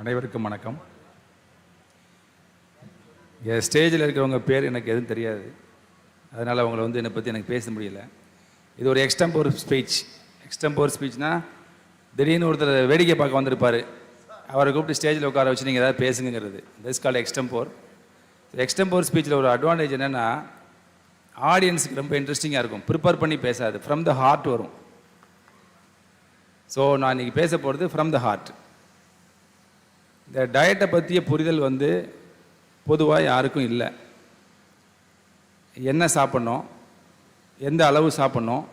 அனைவருக்கும் வணக்கம். என் ஸ்டேஜில் இருக்கிறவங்க பேர் எனக்கு எதுவும் தெரியாது. அதனால் அவங்கள வந்து என்னை பற்றி எனக்கு பேச முடியல. இது ஒரு எக்ஸ்டம்போர் ஸ்பீச் எக்ஸ்டம்போர் ஸ்பீச்னா திடீர்னு ஒருத்தர் வேடிக்கை பார்க்க வந்திருப்பார். அவரை கூப்பிட்டு ஸ்டேஜில் உட்கார வச்சு நீங்கள் ஏதாவது பேசுங்கிறது திஸ் கால் எக்ஸ்டம்போர் எக்ஸ்டம்போர் ஸ்பீச்சில் ஒரு அட்வான்டேஜ் என்னென்னா ஆடியன்ஸுக்கு ரொம்ப இன்ட்ரெஸ்டிங்காக இருக்கும். ப்ரிப்பேர் பண்ணி பேசாது. ஃப்ரம் த ஹார்ட் வரும். ஸோ நான் இன்றைக்கி பேச போகிறது ஃப்ரம் த ஹார்ட் இந்த டயட்டை பற்றிய புரிதல் வந்து பொதுவாக யாருக்கும் இல்லை. என்ன சாப்பிட்ணும் எந்த அளவு சாப்பிட்ணும்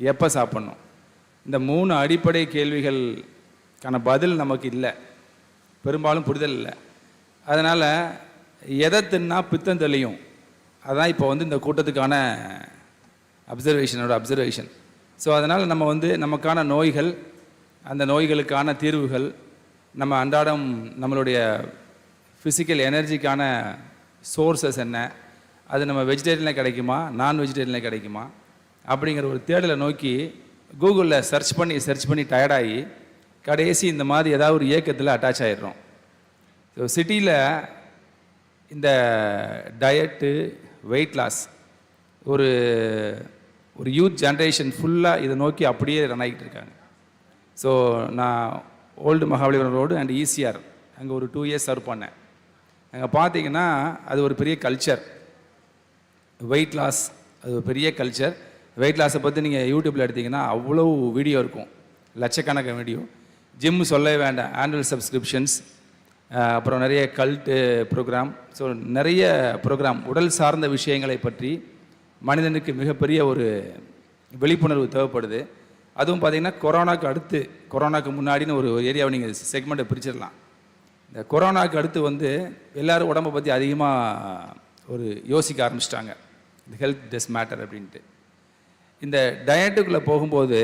எப்போ சாப்பிட்ணும். இந்த மூணு அடிப்படை கேள்விகளுக்கான பதில் நமக்கு இல்லை. பெரும்பாலும் புரிதல் இல்லை. அதனால் எதை தின்னா பித்தம் தெளியும். அதான் இப்போ வந்து இந்த கூட்டத்துக்கான அப்சர்வேஷனோட அப்சர்வேஷன் ஸோ அதனால் நம்ம வந்து நமக்கான நோய்கள் அந்த நோய்களுக்கான தீர்வுகள் நம்ம அன்றாடம் நம்மளுடைய ஃபிசிக்கல் எனர்ஜிக்கான சோர்சஸ் என்ன? அது நம்ம வெஜிடேரியனில் கிடைக்குமா? நான் வெஜிடேரியனில் கிடைக்குமா? அப்படிங்கிற ஒரு தேடலை நோக்கி கூகுளில் சர்ச் பண்ணி சர்ச் பண்ணி டயர்டாகி கடைசி இந்த மாதிரி ஏதாவது ஒரு இயக்கத்தில் அட்டாச் ஆகிடுறோம் ஸோ சிட்டியில் இந்த டயட்டு வெயிட் லாஸ் ஒரு ஒரு யூத் ஜென்ரேஷன் ஃபுல்லாக இதை நோக்கி அப்படியே ரன் ஆகிட்டு இருக்காங்க. ஸோ நான் old Mahabalipuram road and ECR. அங்கே ஒரு டூ இயர்ஸ் சர்வ் பண்ணேன். அங்கே பார்த்தீங்கன்னா அது ஒரு பெரிய கல்ச்சர் வெயிட் லாஸ் அது ஒரு பெரிய கல்ச்சர் வெயிட் லாஸை பற்றி நீங்கள் யூடியூப்பில் எடுத்தீங்கன்னா அவ்வளோ வீடியோ இருக்கும். லட்சக்கணக்கான வீடியோ ஜிம் சொல்லவே வேண்டாம். ஆனுவல் சப்ஸ்கிரிப்ஷன்ஸ் அப்புறம் நிறைய கல்ட்டு ப்ரோக்ராம் ஸோ நிறைய ப்ரோக்ராம் உடல் சார்ந்த விஷயங்களை பற்றி மனிதனுக்கு மிகப்பெரிய ஒரு விழிப்புணர்வு தேவைப்படுது. அதுவும் பார்த்தீங்கன்னா கொரோனாக்கு அடுத்து கொரோனாக்கு முன்னாடின்னு ஒரு ஏரியாவை நீங்கள் செக்மெண்ட்டை பிரிச்சிடலாம். இந்த கொரோனாக்கு அடுத்து வந்து எல்லாரும் உடம்பை பற்றி அதிகமாக ஒரு யோசிக்க ஆரம்பிச்சிட்டாங்க. இந்த ஹெல்த் டெஸ் மேட்டர் அப்படின்ட்டு. இந்த டயட்டுக்குள்ளே போகும்போது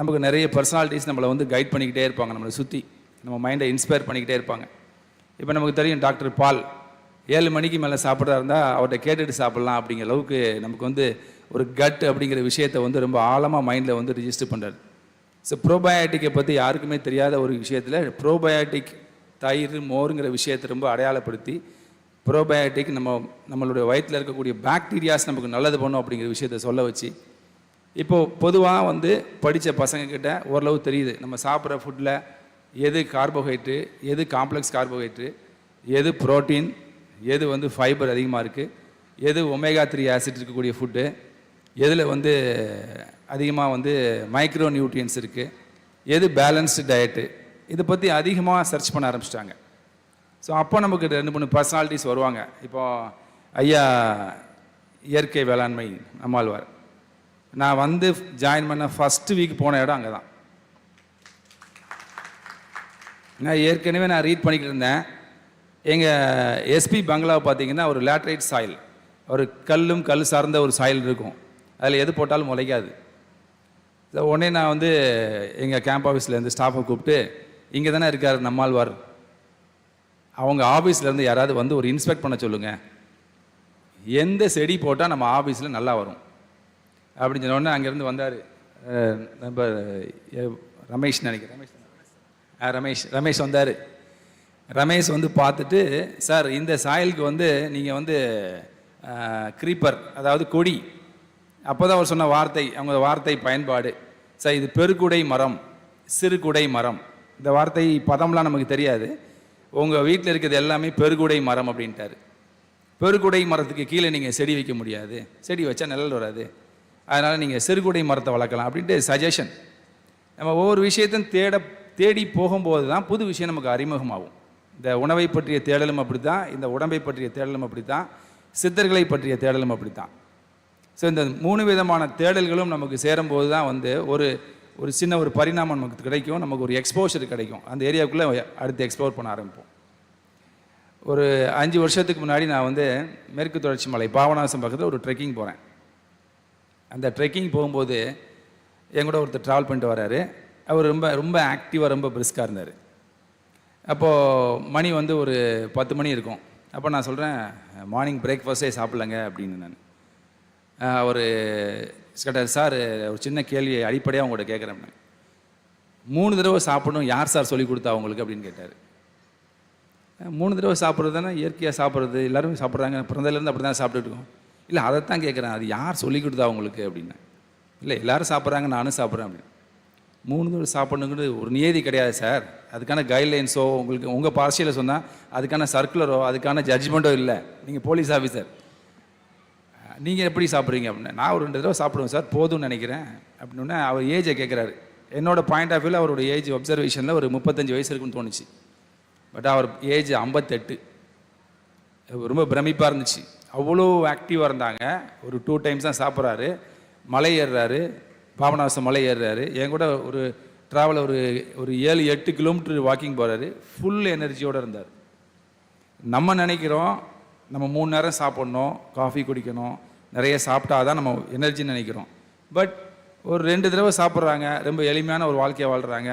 நமக்கு நிறைய பர்சனாலிட்டிஸ் நம்மளை வந்து கைட் பண்ணிக்கிட்டே இருப்பாங்க. நம்மளை சுற்றி நம்ம மைண்டை இன்ஸ்பயர் பண்ணிக்கிட்டே இருப்பாங்க. இப்போ நமக்கு தெரியும் டாக்டர் பால் ஏழு மணிக்கு மேலே சாப்பிட்றதா இருந்தால் அவர்கிட்ட கேட்டுட்டு சாப்பிட்லாம் அப்படிங்கிற அளவுக்கு நமக்கு வந்து ஒரு கட் அப்படிங்கிற விஷயத்தை வந்து ரொம்ப ஆழமாக மைண்டில் வந்து ரிஜிஸ்டர் பண்ணுறாரு ஸோ ப்ரோபயாட்டிக்கை பற்றி யாருக்குமே தெரியாத ஒரு விஷயத்தில் ப்ரோபயாட்டிக் தயிர் மோருங்கிற விஷயத்தை ரொம்ப அடையாளப்படுத்தி ப்ரோபயாட்டிக் நம்ம நம்மளுடைய வயிற்றில் இருக்கக்கூடிய பாக்டீரியாஸ் நமக்கு நல்லது பண்ணும் அப்படிங்கிற விஷயத்த சொல்ல வச்சு இப்போது பொதுவாக வந்து படித்த பசங்கக்கிட்ட ஓரளவு தெரியுது. நம்ம சாப்பிட்ற ஃபுட்டில் எது கார்போஹைட்ரு எது காம்ப்ளெக்ஸ் கார்போஹைட்ரு எது புரோட்டீன் எது வந்து ஃபைபர் அதிகமாக இருக்குது எது ஒமேகா த்ரீ ஆசிட் இருக்கக்கூடிய ஃபுட்டு எதில் வந்து அதிகமாக வந்து மைக்ரோ நியூட்ரியன்ஸ் இருக்குது எது பேலன்ஸ்டு டயட்டு இதை பற்றி அதிகமாக சர்ச் பண்ண ஆரம்பிச்சிட்டாங்க. ஸோ அப்போ நமக்கு ரெண்டு மூணு பர்சனாலிட்டிஸ் வருவாங்க. இப்போ ஐயா இயற்கை வேளாண்மை நம்மாழ்வார். நான் வந்து ஜாயின் பண்ண ஃபஸ்ட்டு வீக் போன இடம் அங்கே தான் நான் ஏற்கனவே நான் ரீட் பண்ணிக்கிட்டு இருந்தேன். எங்கள் எஸ்பி பங்களாவை பார்த்தீங்கன்னா ஒரு லேட்ரைட் சாயில் ஒரு கல்லும் கல் சார்ந்த ஒரு சாயில் இருக்கும். அதில் எது போட்டாலும் முளைக்காது. இதை உடனே நான் வந்து எங்கள் கேம்ப் ஆஃபீஸ்லேருந்து ஸ்டாஃபை கூப்பிட்டு இங்கே தானே இருக்கார் நம்மாழ்வார். அவங்க ஆஃபீஸ்லேருந்து யாராவது வந்து ஒரு இன்ஸ்பெக்ட் பண்ண சொல்லுங்கள் எந்த செடி போட்டால் நம்ம ஆஃபீஸில் நல்லா வரும். அப்படின்னு சொன்னோடனே அங்கேருந்து வந்தார். நம்ம ரமேஷ் நினைக்கிறேன். ரமேஷ். ஆ, ரமேஷ். ரமேஷ் வந்தார். ரமேஷ் வந்து பார்த்துட்டு சார் இந்த சாயலுக்கு வந்து நீங்கள் வந்து க்ரீப்பர் அதாவது கொடி அப்போ தான் அவர் சொன்ன வார்த்தை அவங்க வார்த்தை பயன்பாடு. சார் இது பெருக்குடை மரம் சிறுகுடை மரம். இந்த வார்த்தை பதம்லாம் நமக்கு தெரியாது. உங்கள் வீட்டில் இருக்கிறது எல்லாமே பெருகுடை மரம் அப்படின்ட்டாரு. பெருகுடை மரத்துக்கு கீழே நீங்கள் செடி வைக்க முடியாது. செடி வச்சா நிழல் வராது. அதனால் நீங்கள் சிறுகுடை மரத்தை வளர்க்கலாம் அப்படின்ட்டு சஜஷன் நம்ம ஒவ்வொரு விஷயத்தையும் தேட தேடி போகும்போது தான் புது விஷயம் நமக்கு அறிமுகமாகும். இந்த உணவை பற்றிய தேடலும் அப்படி தான் இந்த உடம்பை பற்றிய தேடலும் அப்படி தான் சித்தர்களை பற்றிய தேடலும் அப்படி தான் ஸோ இந்த மூணு விதமான தேடல்களும் நமக்கு சேரும்போது தான் வந்து ஒரு ஒரு சின்ன ஒரு பரிணாமம் நமக்கு கிடைக்கும். நமக்கு ஒரு எக்ஸ்போஷர் கிடைக்கும். அந்த ஏரியாவுக்குள்ளே அடுத்து எக்ஸ்ப்ளோர் பண்ண ஆரம்பிப்போம். ஒரு அஞ்சு வருஷத்துக்கு முன்னாடி நான் வந்து மேற்கு தொடர்ச்சி மலை பாபநாசம் பக்கத்தில் ஒரு ட்ரெக்கிங் போகிறேன் அந்த ட்ரெக்கிங் போகும்போது என் கூட ஒருத்தர் ட்ராவல் பண்ணிட்டு வராரு. அவர் ரொம்ப ரொம்ப ஆக்டிவாக ரொம்ப பிரிஸ்காக இருந்தார். அப்போது மணி வந்து ஒரு பத்து மணி இருக்கும். அப்போ நான் சொல்கிறேன் மார்னிங் பிரேக்ஃபாஸ்ட்டே சாப்பிட்லங்க அப்படின்னு நான் அவர் கேட்டார் சார் ஒரு சின்ன கேள்வி அடிப்படையாக உங்கள்கிட்ட கேட்குறேன் மூணு தடவை சாப்பிடணும் யார் சார் சொல்லி கொடுத்தா உங்களுக்கு அப்படின்னு கேட்டார். மூணு தடவை சாப்பிட்றது தானே இயற்கையாக சாப்பிட்றது எல்லாருமே சாப்பிட்றாங்க பிறந்ததுலேருந்து அப்படி தான் சாப்பிட்டுட்டு இருக்கோம். இல்லை அதைத்தான் கேட்குறேன் அது யார் சொல்லி கொடுத்தா உங்களுக்கு அப்படின்னு. இல்லை எல்லாரும் சாப்பிட்றாங்க நானும் சாப்பிட்றேன் அப்படின்னு. மூணு தடவை சாப்பிடணுங்கிறது ஒரு நியதி கிடையாது சார். அதுக்கான கைட்லைன்ஸோ உங்களுக்கு உங்கள் பார்சியில் சொன்னால் அதுக்கான சர்க்குலரோ அதுக்கான ஜட்ஜ்மெண்ட்டோ இல்லை. நீங்கள் போலீஸ் ஆஃபீஸர் நீங்கள் எப்படி சாப்பிட்றீங்க அப்படின்னு? நான் ஒரு ரெண்டு தடவை சாப்பிடுவேன் சார். போதும்னு நினைக்கிறேன். அப்படின்னு அவர் ஏஜை கேட்குறாரு என்னோட பாயிண்ட் ஆஃப் வியூவில் அவரோட ஏஜ் அப்சர்வேஷனில் ஒரு முப்பத்தஞ்சு வயசு இருக்குன்னு தோணுச்சு. பட் அவர் ஏஜ் ஐம்பத்தெட்டு. ரொம்ப பிரமிப்பாக இருந்துச்சு. அவ்வளோ ஆக்டிவாக இருந்தாங்க. ஒரு டூ டைம்ஸ் தான் சாப்பிட்றாரு. மலை ஏறுறாரு. பாபநாசம் மலை ஏறுறாரு. என் கூட ஒரு ட்ராவல் ஒரு ஒரு ஏழு எட்டு கிலோமீட்டர் வாக்கிங் போகிறாரு ஃபுல் எனர்ஜியோடு இருந்தார். நம்ம நினைக்கிறோம் நம்ம மூணு நேரம் சாப்பிட்ணும் காஃபி குடிக்கணும் நிறைய சாப்பிட்டா தான் நம்ம எனர்ஜின்னு நினைக்கிறோம். பட் ஒரு ரெண்டு தடவை சாப்பிட்றாங்க ரொம்ப எளிமையான ஒரு வாழ்க்கையை வாழ்கிறாங்க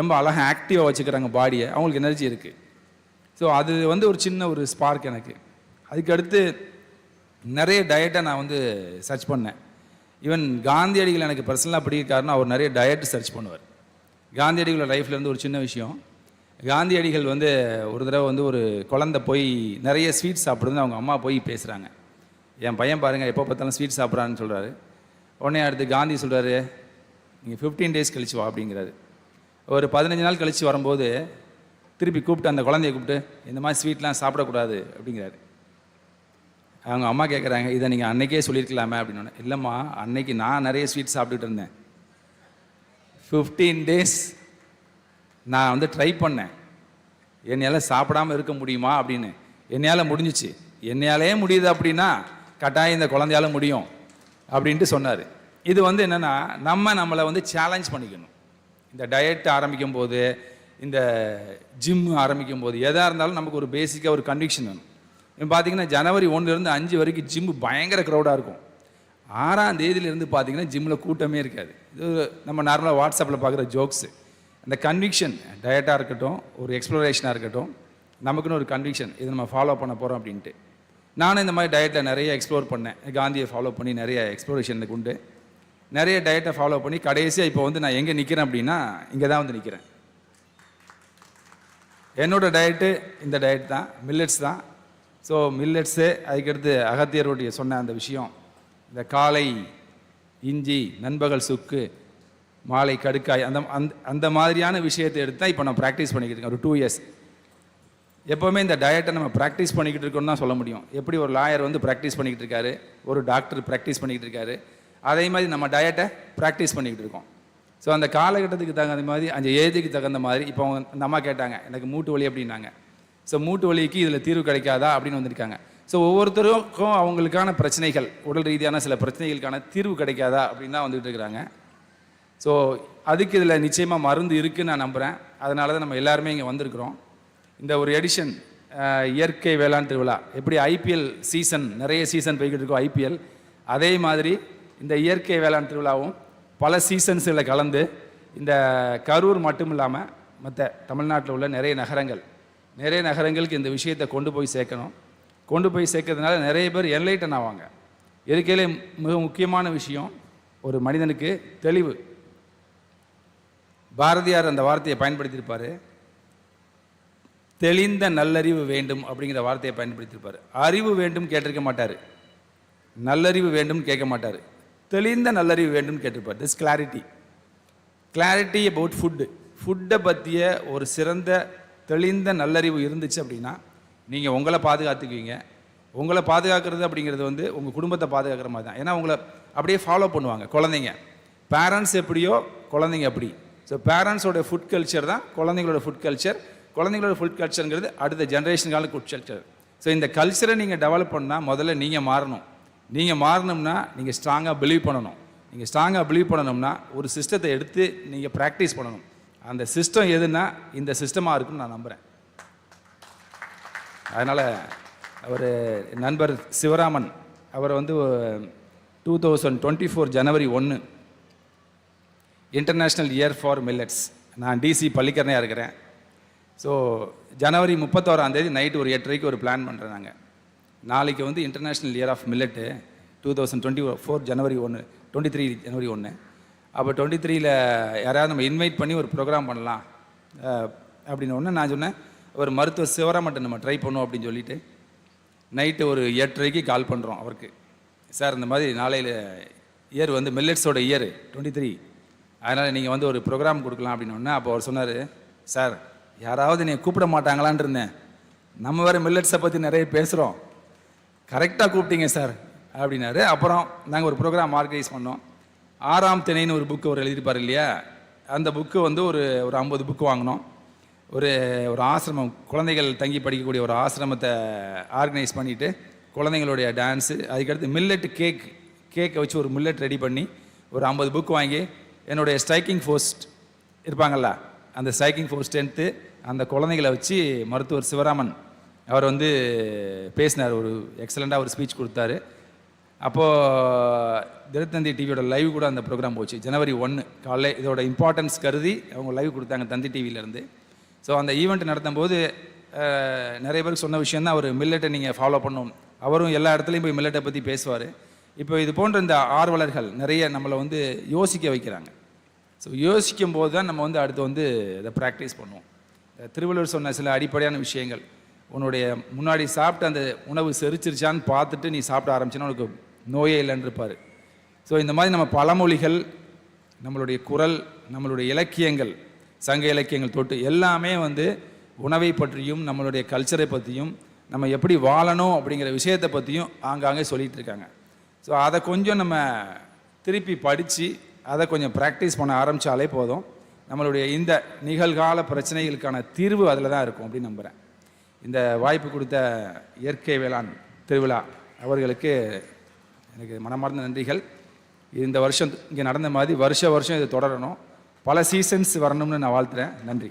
ரொம்ப அழகாக ஆக்டிவாக வச்சுக்கிறாங்க பாடியை அவங்களுக்கு எனர்ஜி இருக்குது ஸோ அது வந்து ஒரு சின்ன ஒரு ஸ்பார்க் எனக்கு. அதுக்கு அடுத்து நிறைய டயட்டை நான் வந்து சர்ச் பண்ணேன். ஈவன் காந்தியடிகள் எனக்கு பர்சனலாக பிடிக்காருன்னா அவர் நிறைய டயட் சர்ச் பண்ணுவார். காந்தியடிகளோட லைஃப்லேருந்து ஒரு சின்ன விஷயம். காந்தியடிகள் வந்து ஒரு தடவை வந்து ஒரு குழந்தை போய் நிறைய ஸ்வீட் சாப்பிடுதுன்னு அவங்க அம்மா போய் பேசுகிறாங்க என் பையன் பாருங்கள் எப்போ பார்த்தாலும் ஸ்வீட் சாப்பிட்றான்னு சொல்கிறாரு உடனே அடுத்து காந்தி சொல்கிறாரு நீங்கள் ஃபிஃப்டீன் டேஸ் கழிச்சு வா அப்படிங்கிறாரு. ஒரு பதினஞ்சு நாள் கழித்து வரும்போது திருப்பி கூப்பிட்டு அந்த குழந்தைய கூப்பிட்டு இந்த மாதிரி ஸ்வீட்லாம் சாப்பிடக்கூடாது அப்படிங்கிறாரு. அவங்க அம்மா கேட்குறாங்க இதை நீங்கள் அன்னைக்கே சொல்லியிருக்கலாமே அப்படின்னு இல்லைம்மா அன்னைக்கு நான் நிறைய ஸ்வீட் சாப்பிட்டுட்டு இருந்தேன். ஃபிஃப்டீன் டேஸ் நான் வந்து ட்ரை பண்ணேன். என்னையால் சாப்பிடாம இருக்க முடியுமா அப்படின்னு. என்னையால் முடிஞ்சிச்சு. என்னையாலே முடியுது அப்படின்னா கட்டாயம் இந்த குழந்தையால முடியும் அப்படின்ட்டு சொன்னார். இது வந்து என்னென்னா நம்ம நம்மளை வந்து சேலஞ்ச் பண்ணிக்கணும். இந்த டயட் ஆரம்பிக்கும் போது இந்த ஜிம் ஆரம்பிக்கும் போது எதாக இருந்தாலும் நமக்கு ஒரு பேசிக்காக ஒரு கன்விக்ஷன் வேணும். இப்போ பார்த்தீங்கன்னா ஜனவரி ஒன்றுலேருந்து அஞ்சு வரைக்கும் ஜிம்மு பயங்கர க்ரௌடாக இருக்கும். ஆறாம் தேதியிலேருந்து பார்த்தீங்கன்னா ஜிம்மில் கூட்டமே இருக்காது. இது நம்ம நார்மலாக வாட்ஸ்அப்பில் பார்க்குற ஜோக்ஸு அந்த கன்விக்ஷன் டயட்டாக இருக்கட்டும் ஒரு எக்ஸ்ப்ளோரேஷனாக இருக்கட்டும் நமக்குன்னு ஒரு கன்விக்ஷன் இது நம்ம ஃபாலோ பண்ண போகிறோம் அப்படின்ட்டு. நானும் இந்த மாதிரி டயட்டில் நிறைய எக்ஸ்ப்ளோர் பண்ணேன். காந்தியை ஃபாலோ பண்ணி நிறைய எக்ஸ்ப்ளோரேஷன் எனக்கு உண்டு. நிறைய டயட்டை ஃபாலோ பண்ணி கடைசியாக இப்போ வந்து நான் எங்கே நிற்கிறேன் அப்படின்னா இங்கே தான் வந்து நிற்கிறேன் என்னோட டயட்டு இந்த டயட் தான் மில்லட்ஸ் தான். ஸோ மில்லட்ஸு அதுக்கடுத்து அகத்தியருடைய சொன்ன அந்த விஷயம் இந்த காலை இஞ்சி நண்பகல் சுக்கு மாலை கடுக்காய் அந்த அந்த அந்த மாதிரியான விஷயத்தை எடுத்து தான் இப்போ நான் ப்ராக்டிஸ் பண்ணிக்கிட்டு இருக்கேன். ஒரு டூ இயர்ஸ் எப்போவுமே இந்த டயட்டை நம்ம ப்ராக்டிஸ் பண்ணிக்கிட்டு இருக்கோம்னு தான் சொல்ல முடியும். எப்படி ஒரு லாயர் வந்து ப்ராக்டிஸ் பண்ணிக்கிட்டு இருக்காரு? ஒரு டாக்டர் ப்ராக்டிஸ் பண்ணிக்கிட்டு இருக்காரு? அதே மாதிரி நம்ம டயட்டை ப்ராக்டிஸ் பண்ணிக்கிட்டு இருக்கோம். ஸோ அந்த காலகட்டத்துக்கு தகுந்த மாதிரி அந்த ஏஜுக்கு தகுந்த மாதிரி இப்போ அவங்க அந்த அம்மா கேட்டாங்க எனக்கு மூட்டு வலி அப்படின்னாங்க. ஸோ மூட்டு வலிக்கு இதில் தீர்வு கிடைக்காதா? அப்படின்னு வந்திருக்காங்க. ஸோ ஒவ்வொருத்தருக்கும் அவங்களுக்கான பிரச்சனைகள் உடல் ரீதியான சில பிரச்சனைகளுக்கான தீர்வு கிடைக்காதா? அப்படின்னு தான் வந்துட்டு இருக்கிறாங்க. ஸோ அதுக்கு இதில் நிச்சயமாக மருந்து இருக்குன்னு நான் நம்புகிறேன் அதனால தான் நம்ம எல்லாருமே இங்கே வந்திருக்கிறோம். இந்த ஒரு எடிஷன் இயற்கை வேளாண் திருவிழா. எப்படி ஐபிஎல் சீசன் நிறைய சீசன் போய்கிட்டு இருக்கோம் ஐபிஎல் அதே மாதிரி இந்த இயற்கை வேளாண் திருவிழாவும் பல சீசன்ஸில் கலந்து இந்த கரூர் மட்டும் இல்லாமல் மற்ற தமிழ்நாட்டில் உள்ள நிறைய நகரங்கள் நிறைய நகரங்களுக்கு இந்த விஷயத்தை கொண்டு போய் சேர்க்கணும். கொண்டு போய் சேர்க்கறதுனால நிறைய பேர் என்லைட்டன் ஆவாங்க. இருக்கையிலே மிக முக்கியமான விஷயம் ஒரு மனிதனுக்கு தெளிவு. பாரதியார் அந்த வார்த்தையை பயன்படுத்தியிருப்பார். தெளிந்த நல்லறிவு வேண்டும் அப்படிங்கிற வார்த்தையை பயன்படுத்தியிருப்பார். அறிவு வேண்டும் கேட்டிருக்க மாட்டார். நல்லறிவு வேண்டும் கேட்க மாட்டார். தெளிந்த நல்லறிவு வேண்டும் கேட்டிருப்பார். This clarity clarity about food ஃபுட்டை பற்றிய ஒரு சிறந்த தெளிந்த நல்லறிவு இருந்துச்சு அப்படின்னா நீங்கள் உங்களை பாதுகாத்துக்குவீங்க. உங்களை பாதுகாக்கிறது அப்படிங்கிறது வந்து உங்கள் குடும்பத்தை பாதுகாக்கிற மாதிரி தான். ஏன்னா உங்களை அப்படியே ஃபாலோ பண்ணுவாங்க குழந்தைங்க. பேரண்ட்ஸ் எப்படியோ குழந்தைங்க அப்படி. ஸோ பேரண்ட்ஸோட ஃபுட் கல்ச்சர் தான் குழந்தைங்களோட ஃபுட் கல்ச்சர் குழந்தைங்களோட ஃபுட் கல்ச்சருங்கிறது அடுத்த ஜென்ரேஷனுக்கான ஃபுட் கல்ச்சர் ஸோ இந்த கல்ச்சரை நீங்கள் டெவலப் பண்ணால் முதல்ல நீங்கள் மாறணும். நீங்கள் மாறணும்னா நீங்கள் ஸ்ட்ராங்காக பிலீவ் பண்ணணும். நீங்கள் ஸ்ட்ராங்காக பிலீவ் பண்ணணும்னா ஒரு சிஸ்டத்தை எடுத்து நீங்கள் ப்ராக்டிஸ் பண்ணணும். அந்த சிஸ்டம் எதுனா இந்த சிஸ்டமாக இருக்குன்னு நான் நம்புகிறேன் அதனால் அவர் நண்பர் சிவராமன் அவர் வந்து டூ தௌசண்ட் டுவெண்ட்டி ஃபோர் ஜனவரி ஒன்று இன்டர்நேஷ்னல் இயர் ஃபார் மில்லட்ஸ் நான் டிசி பள்ளிக்கரணையாக இருக்கிறேன். ஸோ ஜனவரி முப்பத்தோராந்தேதி நைட்டு ஒரு எட்டரைக்கு ஒரு பிளான் பண்ணுறேன் நாங்கள் நாளைக்கு வந்து international year of millet two thousand twenty four ஜனவரி ஒன்று டுவெண்ட்டி த்ரீ ஜனவரி ஒன்று அப்போ டுவெண்ட்டி த்ரீயில் யாராவது நம்ம இன்வைட் பண்ணி ஒரு ப்ரோக்ராம் பண்ணலாம். அப்படின்னு ஒன்று நான் சொன்னேன். ஒரு மருத்துவர் மட்டும் நம்ம ட்ரை பண்ணுவோம் அப்படின்னு சொல்லிட்டு நைட்டு ஒரு எட்டரைக்கு கால் பண்ணுறோம் அவருக்கு. சார் இந்த மாதிரி நாளையில் இயர் வந்து மில்லட்ஸோட இயர் டுவெண்ட்டி த்ரீ அதனால் நீங்கள் வந்து ஒரு ப்ரோக்ராம் கொடுக்கலாம் அப்படின்னு அப்போ அவர் சொன்னார் சார் யாராவது நீங்கள் கூப்பிட மாட்டாங்களான்னு இருந்தேன். நம்ம வேறு மில்லட்ஸை பற்றி நிறைய பேசுகிறோம் கரெக்டாக கூப்பிட்டீங்க சார். அப்படின்னாரு. அப்புறம் நாங்கள் ஒரு ப்ரோக்ராம் ஆர்கனைஸ் பண்ணோம். ஆறாம் திணைன்னு ஒரு புக்கு அவர் எழுதியிருப்பார் இல்லையா? அந்த புக்கு வந்து ஒரு ஒரு ஐம்பது புக்கு வாங்கினோம். ஒரு ஒரு ஆசிரமம் குழந்தைகள் தங்கி படிக்கக்கூடிய ஒரு ஆசிரமத்தை ஆர்கனைஸ் பண்ணிவிட்டு குழந்தைங்களுடைய டான்ஸு அதுக்கடுத்து மில்லட் கேக் கேக்கை வச்சு ஒரு மில்லட் ரெடி பண்ணி ஒரு ஐம்பது புக் வாங்கி என்னுடைய ஸ்ட்ரைக்கிங் ஃபோர்ஸ் இருப்பாங்கல்ல அந்த ஸ்ட்ரைக்கிங் ஃபோர்ஸ் ஸ்ட்ரென்த்து அந்த குழந்தைகளை வச்சு மருத்துவர் சிவராமன் அவர் வந்து பேசினார் ஒரு எக்ஸலண்ட்டாக ஒரு ஸ்பீச் கொடுத்தாரு. அப்போது தினத்தந்தி டிவியோட லைவ் கூட அந்த ப்ரோக்ராம் போச்சு. ஜனவரி ஒன்று காலைல இதோட இம்பார்ட்டன்ஸ் கருதி அவங்க லைவ் கொடுத்தாங்க தந்தி டிவியிலேருந்து ஸோ அந்த ஈவெண்ட் நடத்தும்போது போது நிறைய பேருக்கு சொன்ன விஷயம் தான் அவர் மில்லட்டை நீங்கள் ஃபாலோ பண்ணணும். அவரும் எல்லா இடத்துலையும் போய் மில்லட்டை பற்றி பேசுவார். இப்போ இது போன்ற இந்த ஆர்வலர்கள் நிறைய நம்மளை வந்து யோசிக்க வைக்கிறாங்க. ஸோ யோசிக்கும் போது தான் நம்ம வந்து அடுத்து வந்து இதை ப்ராக்டிஸ் பண்ணுவோம். திருவள்ளுவர் சொன்ன சில அடிப்படையான விஷயங்கள். உன்னுடைய முன்னாடி சாப்பிட்ட அந்த உணவு செரிச்சிருச்சான்னு பார்த்துட்டு நீ சாப்பிட ஆரம்பிச்சுன்னா உனக்கு நோயே இல்லைன்னு இருப்பார் ஸோ இந்த மாதிரி நம்ம பழமொழிகள் நம்மளுடைய குரல் நம்மளுடைய இலக்கியங்கள் சங்க இலக்கியங்கள் தொட்டு எல்லாமே வந்து உணவை பற்றியும் நம்மளுடைய கல்ச்சரை பற்றியும் நம்ம எப்படி வாழணும் அப்படிங்கிற விஷயத்தை பற்றியும் ஆங்காங்கே சொல்லிகிட்டு இருக்காங்க. ஸோ அதை கொஞ்சம் நம்ம திருப்பி படித்து அதை கொஞ்சம் ப்ராக்டிஸ் பண்ண ஆரம்பித்தாலே போதும். நம்மளுடைய இந்த நிகழ்கால பிரச்சனைகளுக்கான தீர்வு அதில் தான் இருக்கும் அப்படின்னு நம்புகிறேன் இந்த வாய்ப்பு கொடுத்த இயற்கை வேளாண் திருவிழா அவர்களுக்கு எனக்கு மனமார்ந்த நன்றிகள். இந்த வருஷம் இங்கே நடந்த மாதிரி வருஷ வருஷம் இது தொடரணும். பல சீசன்ஸ் வரணும்னு நான் வாழ்த்துறேன். நன்றி.